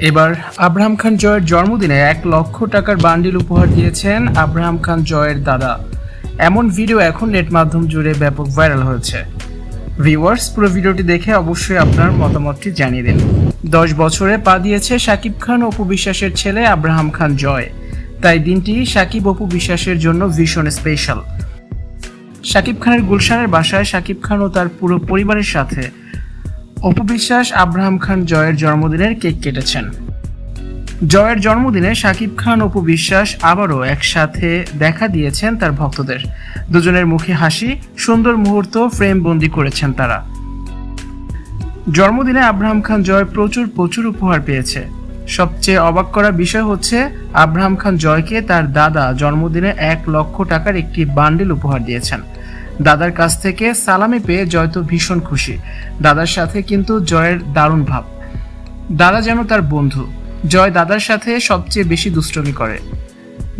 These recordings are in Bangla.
এবার আব্রাহাম খান জয়ের জন্মদিনে এক লক্ষ টাকার বান্ডিল উপহার দিয়েছেন আব্রাহাম খান জয়ের দাদা। এমন ভিডিও এখন নেট মাধ্যম জুড়ে ব্যাপক ভাইরাল হয়েছে। ভিউয়ার্স, পুরো ভিডিওটি দেখে অবশ্যই আপনার মতামতটি জানিয়ে দিন। দশ বছরে পা দিয়েছে শাকিব খান অপু বিশ্বাসের ছেলে আব্রাহাম খান জয়। তাই দিনটি শাকিব অপু বিশ্বাসের জন্য ভীষণ স্পেশাল শাকিব খানের গুলশানের বাসায় শাকিব খান ও তার পুরো পরিবারের সাথে অপু বিশ্বাস আব্রাহাম খান জয়ের জন্মদিনের কেক কেটেছেন। জয়ের জন্মদিনে শাকিব খান অপু বিশ্বাস আবারও একসাথে দেখা দিয়েছেন তার ভক্তদের। দুজনের মুখে হাসি, সুন্দর মুহূর্ত ফ্রেম বন্দি করেছেন তারা। জন্মদিনে আব্রাহাম খান জয় প্রচুর প্রচুর উপহার পেয়েছে। সবচেয়ে অবাক করা বিষয় হচ্ছে, আব্রাহাম খান জয়কে তার দাদা জন্মদিনে এক লক্ষ টাকার একটি বান্ডিল উপহার দিয়েছেন। দাদার কাছ থেকে সালামি পেয়ে জয় তো ভীষণ খুশি। দাদার সাথে কিন্তু জয়ের দারুণ ভাব। দাদা যেন তার বন্ধু। জয় দাদার সাথে সবচেয়ে বেশি দুষ্টমি করে।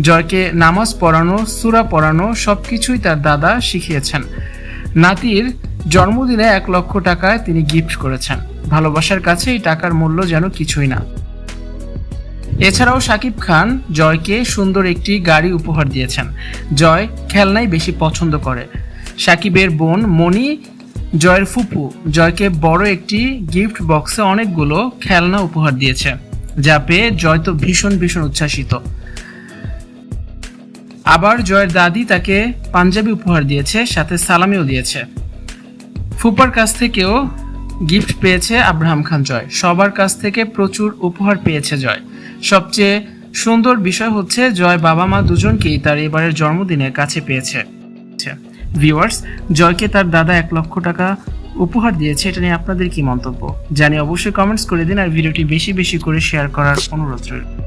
জয়কে নামাজ পড়ানো, সুরা পড়ানো সবকিছুই তার দাদা শিখিয়েছেন। নাতির জন্মদিনে এক লক্ষ টাকায় তিনি গিফট করেছেন। ভালোবাসার কাছে এই টাকার মূল্য যেন কিছুই না। এছাড়াও শাকিব খান জয়কে সুন্দর একটি গাড়ি উপহার দিয়েছেন। জয় খেলনাই বেশি পছন্দ করে। সাকিবের বোন মণি জয়ের ফুপু জয়কে বড় একটি গিফট বক্সে অনেকগুলো খেলনা উপহার দিয়েছে, যা পেয়ে জয় তো ভীষণ ভীষণ উচ্ছ্বাসিত। আবার জয়ের দাদি তাকে পাঞ্জাবি উপহার দিয়েছে, সাথে সালামিও দিয়েছে। ফুপার কাছ থেকেও গিফট পেয়েছে আব্রাহাম খান জয়। সবার কাছ থেকে প্রচুর উপহার পেয়েছে জয়। সবচেয়ে সুন্দর বিষয় হচ্ছে জয় বাবা মা দুজনকেই তার এবারের জন্মদিনে কাছে পেয়েছে। ভিউয়ার্স জয়কে তার দাদা এক লক্ষ টাকা উপহার দিয়েছে, এটা নিয়ে আপনাদের কি মন্তব্য? জানি অবশ্যই কমেন্টস করে দিন আর ভিডিওটি বেশি বেশি করে শেয়ার করার অনুরোধ রইল।